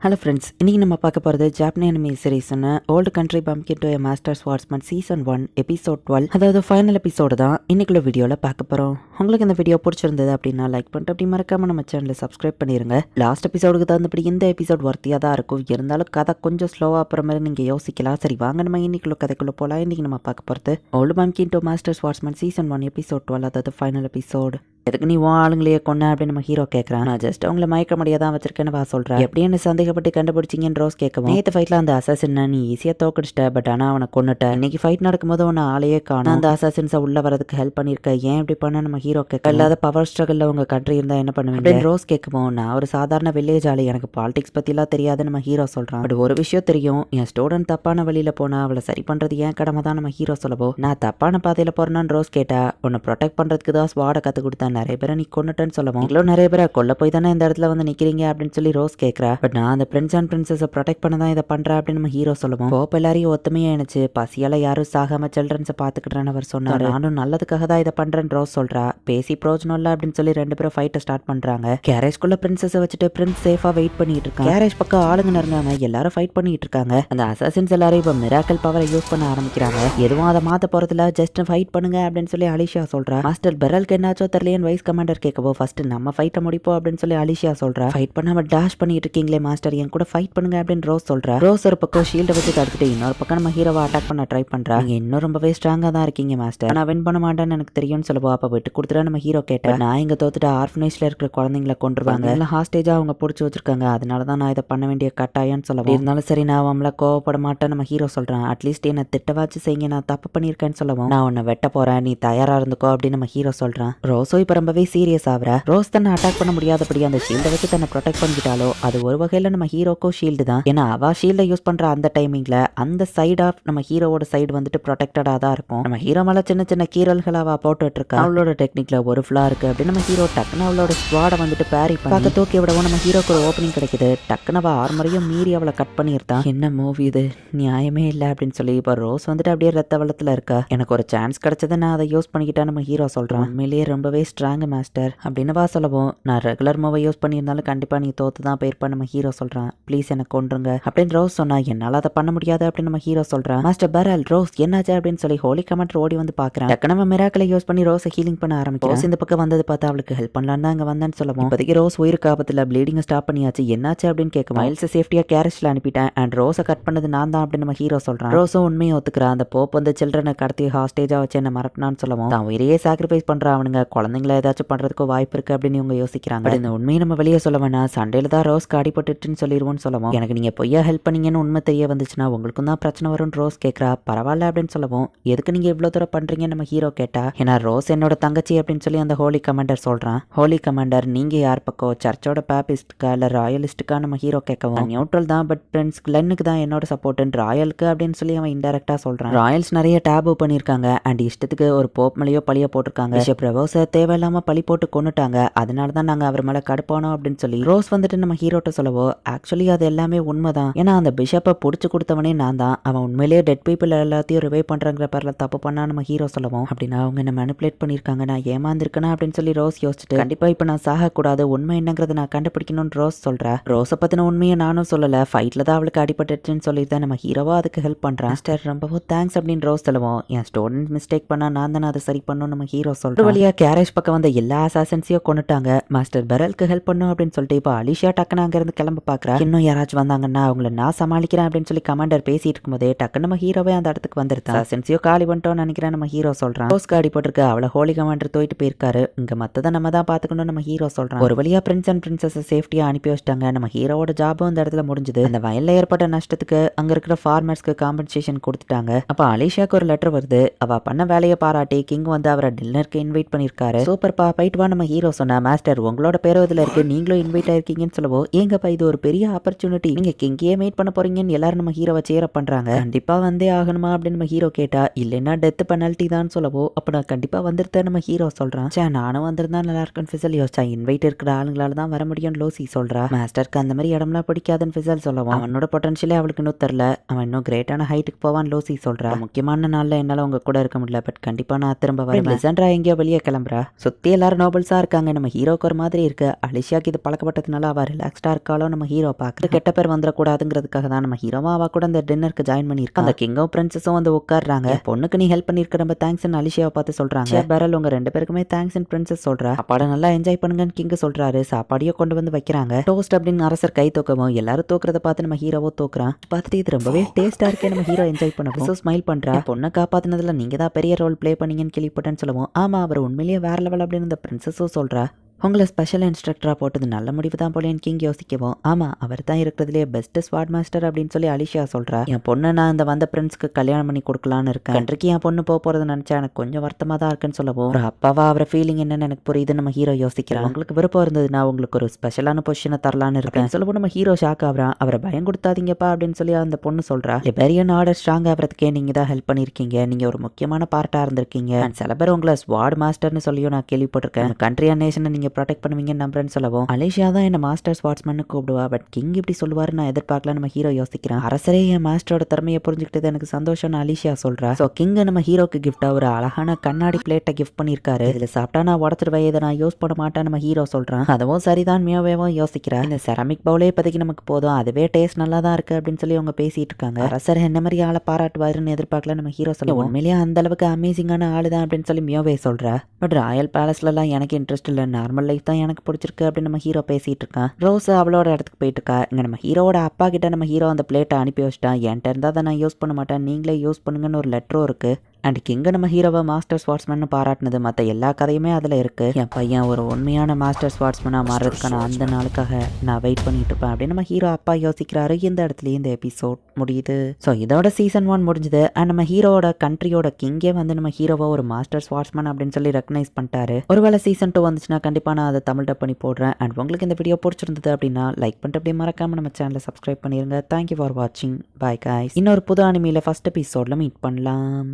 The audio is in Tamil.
ஹலோ ஃப்ரெண்ட்ஸ் இன்றைக்கி நம்ம பார்க்க போகிறது ஜாப்பனி anime சீரீஸ்னு old country bumpkin to master swordsman season one episode twelve அதாவது ஃபைனல் எபிசோடு தான் இன்றைக்குள்ள வீடியோவில் பார்க்க போகிறோம் உங்களுக்கு இந்த வீடியோ பிடிச்சிருந்தது அப்படின்னா லைக் பண்ணிட்டு அப்படி மறக்காமல் நம்ம சேனலை சப்ஸ்கிரைப் பண்ணிடுங்க லாஸ்ட் எபிசோடுக்கு தகுந்தபடி இந்த எபிசோட் ஒர்த்தியாக தான் இருக்கும். இருந்தாலும் கதை கொஞ்சம் ஸ்லோவாக அப்புறம் மாதிரி நீங்கள் யோசிக்கலாம். சரி வாங்க நம்ம இன்றைக்குள்ள கதைக்குள்ளே போகலாம் இன்றைக்கி நம்ம பார்க்க போகிறது old bumpkin to master swordsman season one episode twelve அதாவது ஃபைனல் எபிசோடு எதுக்கு நீ உன் ஆளுங்களையே கொன்ன அப்படின்னு நம்ம ஹீரோ கேட்குறான் நான் ஜஸ்ட் அவங்கள மயக்க முடியாதான் தான் வச்சிருக்கேன்னு வா சொல்கிறேன் எப்படி என்ன சந்தேகப்பட்டு கண்டுபிடிச்சிங்கன்னு ரோஸ் கேட்கவும். நேற்று ஃபைட்டில் அந்த அசாசின் நீ ஈஸியாக தோக்கடிச்சிட்ட பட் ஆனால் அவனை கொண்டுட்ட இன்னைக்கு ஃபைட் நடக்கும்போது அவனை ஆளையே காணும். அந்த அசாசின்ஸை உள்ள வரதுக்கு ஹெல்ப் பண்ணியிருக்க. ஏன் இப்படி பண்ண நம்ம ஹீரோ கேட்க? இல்லாத பவர் ஸ்ட்ரகிளில் உங்க கண்ட்ரி இருந்தால் என்ன பண்ணுவீங்க? ரோஸ் கேட்கவும் நான் ஒரு சாதாரண வில்லேஜ் ஆளு. எனக்கு பாலிடிக்ஸ் பற்றிலாம் தெரியாது நம்ம ஹீரோ சொல்கிறான் பட் ஒரு விஷயம் தெரியும். என் ஸ்டூடெண்ட் தப்பான வழியில் போனா அவளை சரி பண்ணுறது ஏன் கடமை தான் நம்ம ஹீரோ சொல்லவோ? நான் தப்பான பாதையில் போறேன்னு ரோஸ் கேட்டா உன்னை ப்ரொடெக்ட் பண்ணுறதுக்கு தான் ஸ்வாடை கற்றுக் கொடுத்தேன் நிறைய பேரை நீ கொண்டுட்டேன்னு சொல்லவும் நீங்களும் நிறைய பேரை கொல்ல போய் தானே இந்த இடத்துல வந்து நிற்கிறீங்க அப்படின்னு சொல்லி ரோஸ் கேட்குறா பட் நான் அந்த பிரின்ஸ் அண்ட் பிரின்சஸை ப்ரொடெக்ட் பண்ண தான் இதை பண்ணுறேன் அப்படின்னு நம்ம ஹீரோ சொல்லுவோம். போப் எல்லாரையும் ஒத்துமையா இணைச்சு பசியால யாரும் சாகாம சில்ட்ரன்ஸை பார்த்துக்கிட்டேன்னு அவர் சொன்னார். நானும் நல்லதுக்காக தான் இதை பண்ணுறேன்னு ரோஸ் சொல்றா. பேசி பிரோஜனம் இல்லை அப்படின்னு சொல்லி ரெண்டு பேரும் ஃபைட்டை ஸ்டார்ட் பண்ணுறாங்க கேரேஜ்குள்ள பிரின்சஸை வச்சுட்டு பிரின்ஸ் சேஃபாக வெயிட் பண்ணிட்டு இருக்காங்க கேரேஜ் பக்கம் ஆளுங்க நெருங்காம எல்லாரும் ஃபைட் பண்ணிட்டு இருக்காங்க. அந்த அசாசின்ஸ் எல்லாரும் இப்போ மிராக்கல் பவரை யூஸ் பண்ண ஆரம்பிக்கிறாங்க. எதுவும் அதை மாத்த போறதுல ஜஸ்ட் ஃபைட் பண்ணுங்க அப்படின்னு சொல்லி அலிஷா சொல்றா. மாஸ்டர் பெரல்க்கு என்னாச்சோ தெரியலையன் வைஸ் கமாண்டர் கேட்கவோ ஃபர்ஸ்ட் நம்ம ஃபைட்டை முடிப்போம் அப்படின்னு சொல்லி அலிஷா சொல்றா. ஃபைட் பண்ணாம டேஷ் பண்ணிட்டு இருக்கீங்களே மாஸ்டர் என் கூட ஃபைட் பண்ணுங்க அப்படின்னு ரோஸ் சொல்றா. ரோஸ் ஒரு பக்கம் ஷீல்டை வச்சு தடுத்துட்டு இன்னொரு பக்கம் நம்ம ஹீரோவை அட்டாக் பண்ண ட்ரை பண்றா. நீங்க இன்னும் ரொம்பவே ஸ்ட்ராங்கா தான் இருக்கீங்க மாஸ்டர் நான் வின் பண்ண மாட்டேன்னு எனக்கு தெரியும்னு சொல்லுவோம் அப்ப விட்டு கொடுத்துட்டா நம்ம ஹீரோ கேட்டேன் நான் இங்க தோத்துட்டு ஆர்ஃபனேஜ்ல இருக்கிற குழந்தைங்களை கொண்டுருவாங்க எல்லாம் ஹாஸ்டேஜா அவங்க பிடிச்சி வச்சிருக்காங்க. அதனால தான் நான் இதை பண்ண வேண்டிய கட்டாயம்னு சொல்லுவோம் இருந்தாலும் சரி நான் அவங்கள கோவப்பட மாட்டேன் நம்ம ஹீரோ சொல்றான் அட்லீஸ்ட் என்ன திட்டவாச்சு செய்யுங்க. நான் தப்பு பண்ணியிருக்கேன்னு சொல்லவும். நான் உன்னை வெட்ட போறேன். நீ தயாரா இருந்துக்கோ அப்படின்னு நம்ம ஹீரோ சொல்றான் ரோஸோ இப்ப ரொம்பவே சீரியஸ் ஆகிற. ரோஸ் தன்னை அட்டாக் பண்ண முடியாதபடி அந்த ஷீல்டை வச்சு தன்னை ப்ரொடெக்ட் பண்ணிக்கிட்டாலோ அது ஒரு வகையில் நம்ம ஹீரோக்கோ ஷீல்டு தான். ஏன்னா அவ ஷீல்டை யூஸ் பண்ற அந்த டைமிங்ல அந்த சைட் ஆஃப் நம்ம ஹீரோவோட சைடு வந்துட்டு ப்ரொடெக்டடா தான் இருக்கும். நம்ம ஹீரோ மேல சின்ன சின்ன கீரல்கள் அவ போட்டுட்டு இருக்கா. அவளோட டெக்னிக்ல ஒரு ஃபிளா இருக்கு அப்படின்னு நம்ம ஹீரோ டக்குன்னு அவளோட ஸ்குவாடை வந்துட்டு பேரி பார்க்க தூக்கி விடவும் நம்ம ஹீரோக்கு ஒரு ஓப்பனிங் கிடைக்குது. டக்குன்னு அவ ஆர்மரையும் மீறி அவளை கட் பண்ணியிருந்தான் என்ன மூவி இது? நியாயமே இல்லை அப்படின்னு சொல்லி இப்போ ரோஸ் வந்துட்டு அப்படியே ரத்த வளத்தில் இருக்கா. எனக்கு ஒரு சான்ஸ் கிடைச்சது நான் அதை யூஸ் பண்ணிக்கிட்டா நம்ம ஹீரோ சொல்றான். உண்மையிலேயே ரொம்பவே ஸ்ட்ராங் மாஸ்டர் அப்படின்னு வா சொல்லவும் நான் ரெகுலர் மூவை யூஸ் பண்ணியிருந்தாலும் கண்டிப்பாக நீ தோத்து தான் போயிருப்பா நம்ம ஹீரோ சொல்கிறான் ப்ளீஸ் எனக்கு கொண்டுருங்க அப்படின்னு ரோஸ் சொன்னா என்னால் அதை பண்ண முடியாது அப்படின்னு நம்ம ஹீரோ சொல்கிறான் மாஸ்டர் பரல் ரோஸ் என்னாச்சு? அப்படின்னு சொல்லி ஹோலி கமெண்ட் ஓடி வந்து பார்க்குறான். டக்கு நம்ம மிராக்களை யூஸ் பண்ணி ரோஸை ஹீலிங் பண்ண ஆரம்பிக்கும் ரோஸ் இந்த பக்கம் வந்தது பார்த்தா அவளுக்கு ஹெல்ப் பண்ணலான்னு தான் வந்தேன்னு சொல்லுவோம். இப்போதைக்கு ரோஸ் உயிருக்கு ஆபத்தில் ப்ளீடிங் ஸ்டாப் பண்ணியாச்சு. என்னாச்சு அப்படின்னு கேட்க மைல்ஸை சேஃப்டியாக கேரேஜ்ல அனுப்பிட்டேன். அண்ட் ரோஸை கட் பண்ணது நான் தான் அப்படின்னு நம்ம ஹீரோ சொல்கிறான் ரோஸும் உண்மையை ஒத்துக்கிறான். அந்த போப் வந்து சில்ட்ரனை கடத்தி ஹாஸ்டேஜா வச்சு என்ன மறட்டினான்னு சொல்லுவோம் தான் உயிரையே சாக்ரிஃபைஸ் பண்ணுறான் அவனுங்க. குழந்தைங்கள ஏதாச்சும் பண்றதுக்கு வாய்ப்பு இருக்கு அப்படின்னு இவங்க யோசிக்கிறாங்க. இந்த உண்மையை நம்ம வெளியே சொல்ல வேணாம். சண்டையில தான் ரோஸ்க்கு அடிபட்டுட்டுன்னு சொல்லிடுவோம்னு சொல்லுவோம். எனக்கு நீங்க பொய்யா ஹெல்ப் பண்ணீங்கன்னு உண்மை தெரிய வந்துச்சுன்னா உங்களுக்கும் தான் பிரச்சனை வரும்னு ரோஸ் கேட்குறா பரவாயில்ல அப்படின்னு சொல்லுவோம். எதுக்கு நீங்க இவ்வளவு தூரம் பண்றீங்க நம்ம ஹீரோ கேட்டா? ஏன்னா ரோஸ் என்னோட தங்கச்சி அப்படின்னு சொல்லி அந்த ஹோலி கமாண்டர் சொல்றான். ஹோலி கமாண்டர் நீங்க யார் பக்கம் சர்ச்சோட பேபிஸ்டுக்கா இல்லை ராயலிஸ்டுக்கா நம்ம ஹீரோ கேட்கவும்? நியூட்ரல் தான் பட் பிரின்ஸ் கிளென்னுக்கு தான் என்னோட சப்போர்ட் ராயலுக்கு அப்படின்னு சொல்லி அவன் இன்டெரக்டாக சொல்கிறான் ராயல்ஸ் நிறைய டேபு பண்ணியிருக்காங்க. அண்ட் இஷ்டத்துக்கு ஒரு போப் மேலேயோ பழிய போட்டிருக்காங்க. தேவை பிரபோஸை பழி போட்டு கொண்டுட்டாங்க அதனால தான் நாங்கள் அவர் மேலே கடுப்பானோம் அப்படின்னு சொல்லி ரோஸ் வந்துட்டு நம்ம ஹீரோட்ட சொல்லவோ ஆக்சுவலி அது எல்லாமே உண்மைதான். ஏன்னா அந்த பிஷப்பை பிடிச்சி கொடுத்தவனே நான் தான். அவன் உண்மையிலேயே டெட் பீப்புள் எல்லாத்தையும் ரிவை பண்ணுறங்கிற பேரில் தப்பு பண்ணா நம்ம ஹீரோ சொல்லுவோம் அப்படின்னா அவங்க என்ன மேனிப்புலேட் பண்ணியிருக்காங்க நான் ஏமாந்துருக்கேனா அப்படின்னு சொல்லி ரோஸ் யோசிச்சுட்டு கண்டிப்பாக இப்போ நான் சாகக்கூடாது உண்மை என்னங்கிறத நான் கண்டுபிடிக்கணும்னு ரோஸ் சொல்கிறேன் ரோஸை பற்றின உண்மையை நானும் சொல்லலை. ஃபைட்டில் தான் அவளுக்கு அடிபட்டுச்சுன்னு சொல்லி தான் நம்ம ஹீரோவா அதுக்கு ஹெல்ப் பண்ணுறேன் மாஸ்டர் ரொம்பவும் தேங்க்ஸ் அப்படின்னு ரோஸ் சொல்லுவோம் என் ஸ்டூடெண்ட் மிஸ்டேக் பண்ணால் நான் தானே அதை சரி பண்ணணும் நம்ம ஹீரோ சொல்கிற வழியாக கேரேஜ் பக்கம் வந்த எல்லா அசாசன்ஸையும் கொண்டுட்டாங்க மாஸ்டர் பெரலுக்கு ஹெல்ப் பண்ணும் அப்படின்னு சொல்லிட்டு இப்போ அலிஷா டக்குன்னு அங்க இருந்து கிளம்ப பாக்குறா. இன்னும் யாராச்சும் வந்தாங்கன்னா அவங்கள நான் சமாளிக்கிறேன் அப்படின்னு சொல்லி கமாண்டர் பேசிட்டு இருக்கும்போதே டக்குன்னு நம்ம ஹீரோவே அந்த இடத்துக்கு வந்துருந்தா அசாசன்ஸையோ காலி பண்ணிட்டோம்னு நினைக்கிறேன் நம்ம ஹீரோ சொல்றான். ரோஸ்க்கு அடிபட்டிருக்கு அவளை ஹோலி கமாண்டர் தோயிட்டு போயிருக்காரு. இங்க மத்தத நம்ம தான் பாத்துக்கணும் நம்ம ஹீரோ சொல்றான். ஒரு வழியா பிரின்ஸ் அண்ட் பிரின்சஸ் சேஃப்டியா அனுப்பி வச்சிட்டாங்க. நம்ம ஹீரோவோட ஜாபும் இந்த இடத்துல முடிஞ்சது. அந்த வயல்ல ஏற்பட்ட நஷ்டத்துக்கு அங்க இருக்கிற ஃபார்மர்ஸ்க்கு காம்பன்சேஷன் கொடுத்துட்டாங்க. அப்ப அலிஷாக்கு ஒரு லெட்டர் வருது. அவ பண்ண வேலையை பாராட்டி கிங் வந்து அவரை டின்னருக்கு இன்வைட் பண்ணிருக்காரு பா போயிட்டு வா நம்ம ஹீரோ சொன்னா மாஸ்டர் உங்களோட பேரோ இதுல இருக்கு நீங்களும் இன்வைட் ஆயிருக்கீங்கன்னு சொல்லவோ ஏங்கப்பா இது ஒரு பெரிய ஆப்பர்ச்சுனிட்டி நீங்க கிங்கையே மீட் பண்ண போறீங்கன்னு எல்லாரும் நம்ம ஹீரோவை சேர பண்றாங்க. கண்டிப்பா வந்தே ஆகணுமா அப்படின்னு நம்ம ஹீரோ கேட்டா இல்லைன்னா டெத் பெனல்ட்டி தான் சொல்லவோ அப்ப நான் கண்டிப்பா வந்துருத்தேன் நம்ம ஹீரோ சொல்றான். சே நானும் வந்திருந்தா நல்லா இருக்குன்னு ஃபிசல் யோசிச்சா இன்வைட் இருக்கிற ஆளுங்களால தான் வர முடியும் லோசி சொல்றா. மாஸ்டருக்கு அந்த மாதிரி இடம்லாம் பிடிக்காதுன்னு ஃபிசல் சொல்லவும் அவனோட பொட்டன்ஷியலே அவளுக்கு இன்னும் தெரில அவன் இன்னும் கிரேட்டான ஹைட்டுக்கு போவான் லோசி சொல்றா. முக்கியமான நாள்ல என்னால உங்க கூட இருக்க முடியல பட் கண்டிப்பா நான் திரும்ப வரேன் லிசன்ட்ரா எங்கேயோ வெளியே கிளம்புறா. சுற்றி எல்லாரும் நோபல்ஸாக இருக்காங்க. நம்ம ஹீரோக்கு ஒரு மாதிரி இருக்கு. அலிஷாக்கு இது பழக்கப்பட்டதுனால அவள் ரிலாக்ஸ்டாக இருக்காளோ நம்ம ஹீரோ பார்க்க கெட்ட பேர் வந்துடக்கூடாதுங்கிறதுக்காக தான் நம்ம ஹீரோவா அவ கூட அந்த டின்னருக்கு ஜாயின் பண்ணியிருக்கா. அந்த கிங்கும் பிரின்சஸும் வந்து உட்காடுறாங்க பொண்ணுக்கு நீ ஹெல்ப் பண்ணியிருக்க ரொம்ப தேங்க்ஸ் அலிஷாவை பார்த்து சொல்றாங்க. பெரல் உங்க ரெண்டு பேருக்குமே தேங்க்ஸ் அண்ட் பிரின்சஸ் சொல்றா. சாப்பாடை நல்லா என்ஜாய் பண்ணுங்கன்னு கிங் சொல்றாரு. சாப்பாடையும் கொண்டு வந்து வைக்கிறாங்க. டோஸ்ட் அப்படின்னு அரசர் கை தூக்கவும் எல்லாரும் தூக்குறத பார்த்து நம்ம ஹீரோவோ தூக்குறான் பார்த்துட்டு இது ரொம்பவே டேஸ்டா இருக்கே நம்ம ஹீரோ என்ஜாய் பண்ண ஸ்மைல் பண்றா. பொண்ணை காப்பாத்தினதுல நீங்க தான் பெரிய ரோல் ப்ளே பண்ணீங்கன்னு கேள்விப்பட்டேன்னு சொல்லுவோம். ஆமா அவர் உண்மையிலேயே வேற அப்படின்னு இந்த பிரின்சஸும் சொல்கிறா உங்களை ஸ்பெஷல் இன்ஸ்ட்ரக்டராக போட்டது நல்ல முடிவு தான் போலேன்னு கிங் யோசிக்கவும். ஆமாம் அவர் தான் இருக்கிறதுலே பெஸ்ட் ஸ்வாட் மாஸ்டர் அப்படின்னு சொல்லி அலிஷா சொல்கிறா என் பொண்ணை நான் இந்த வந்த பிரின்ஸ்க்கு கல்யாணம் பண்ணி கொடுக்கலான்னு இருக்கேன். கண்ட்ரிக்கு என் பொண்ணு போக போகிறத நினச்சா எனக்கு கொஞ்சம் வருத்தமாக தான் இருக்குன்னு சொல்லவும். ஒரு அப்பாவா அவரை ஃபீலிங் என்னன்னு எனக்கு புரியுது நம்ம ஹீரோ யோசிக்கிறேன் உங்களுக்கு விருப்பம் இருந்தது நான் உங்களுக்கு ஒரு ஸ்பெஷலான பொசிஷனை தரலான்னு இருக்கேன். சொல்லப்போ நம்ம ஹீரோ ஷாக் ஆகுறான் அவரை பயம் கொடுத்தாதீங்கப்பா அப்படின்னு சொல்லி அந்த பொண்ணு சொல்கிறா பெரியன் ஆர்டர் ஸ்ட்ராங் ஆகிறதுக்கே நீங்கள் தான் ஹெல்ப் பண்ணியிருக்கீங்க. நீங்கள் ஒரு முக்கியமான பார்ட்டாக இருந்திருக்கீங்க. சில பேர் உங்களை ஸ்வாட் மாஸ்டர்னு சொல்லியும் நான் கேள்விப்பட்டிருக்கேன். கண்ட்ரி அண்ட் நேஷனை நீங்கள் ப்ரொடெக்ட் பண்ணுவீங்கன்னு நம்புறேன்னு சொல்லவும் அலேஷியா தான் என்ன மாஸ்டர் ஸ்வாட்ஸ்மன்னு கூப்பிடுவா. பட் கிங் இப்படி சொல்லுவாரு நான் எதிர்பார்க்கல நம்ம ஹீரோ யோசிக்கிறேன். அரசரே என் மாஸ்டரோட திறமையை புரிஞ்சுக்கிட்டது எனக்கு சந்தோஷம்னு அலிஷியா சொல்றா. ஸோ கிங் நம்ம ஹீரோக்கு கிஃப்டா ஒரு அழகான கண்ணாடி பிளேட்டை கிஃப்ட் பண்ணியிருக்காரு. இதில் சாப்பிட்டா நான் உடச்சிருவேன் இதை நான் யூஸ் பண்ண மாட்டேன் நம்ம ஹீரோ சொல்றான். அதுவும் சரிதான் மியாவேவும் யோசிக்கிறா. இந்த செரமிக் பவுலே இப்போதைக்கு நமக்கு போதும் அதுவே டேஸ்ட் நல்லா தான் இருக்கு அப்படின்னு சொல்லி அவங்க பேசிட்டு இருக்காங்க. அரசர் என்ன மாதிரி ஆளை பாராட்டுவாருன்னு எதிர்பார்க்கல நம்ம ஹீரோ சொல்ல உண்மையிலேயே அந்த அளவுக்கு அமேசிங்கான ஆளு தான் அப்படின்னு சொல்லி மியோவே சொல்றா. பட் ராயல் பேலஸ்லலாம் எனக்கு இன்ட்ரெஸ்ட் இல்லை நார்மல் லைஃப் தான் எனக்கு பிடிச்சிருக்கு அப்படின்னு நம்ம ஹீரோ பேசிகிட்டு இருக்கான் ரோஸ் அவளோட இடத்துக்கு போயிட்டு இருக்கா இங்கே நம்ம ஹீரோட அப்பா கிட்ட நம்ம ஹீரோ அந்த பிளேட்டை அனுப்பி வச்சிட்டான் என்கிட்ட இருந்தால் அதை நான் யூஸ் பண்ண மாட்டேன். நீங்களே யூஸ் பண்ணுங்கன்னு ஒரு லெட்டரும் இருக்குது அண்ட் கிங்க நம்ம ஹீரோவை மாஸ்டர் ஸ்வாட்ஸ்மேன் பாராட்டினது மற்ற எல்லா கதையுமே அதில் இருக்கு. என் பையன் ஒரு உண்மையான மாஸ்டர் ஸ்வாட்ஸ்மேனாக மாறுறதுக்கான அந்த நாளுக்காக நான் வெயிட் பண்ணிட்டு இருப்பேன் அப்படின்னு நம்ம ஹீரோ அப்பா யோசிக்கிறாரு. இந்த இடத்துலயே இந்த எபிசோட் முடியுது. ஸோ இதோட சீசன் ஒன் முடிஞ்சுது. அண்ட் நம்ம ஹீரோவோட கண்ட்ரியோட கிங்கே வந்து நம்ம ஹீரோவை ஒரு மாஸ்டர் ஸ்வாட்ஸ்மேன் அப்படின்னு சொல்லி ரெக்கனைஸ் பண்ணிட்டாரு. ஒருவேளை சீசன் டூ வந்துச்சுன்னா கண்டிப்பாக நான் அதை தமிழ் டப் பண்ணி போடுறேன். அண்ட் உங்களுக்கு இந்த வீடியோ பிடிச்சிருந்தது அப்படின்னா லைக் பண்ணிட்டு அப்படியே மறக்காம நம்ம சேனலை சப்ஸ்கிரைப் பண்ணிருங்க. தேங்க்யூ ஃபார் வாட்சிங் பாய் காய்ஸ் இன்னொரு புது அனிமையில் ஃபர்ஸ்ட் எபிசோடில் மீட் பண்ணலாம்.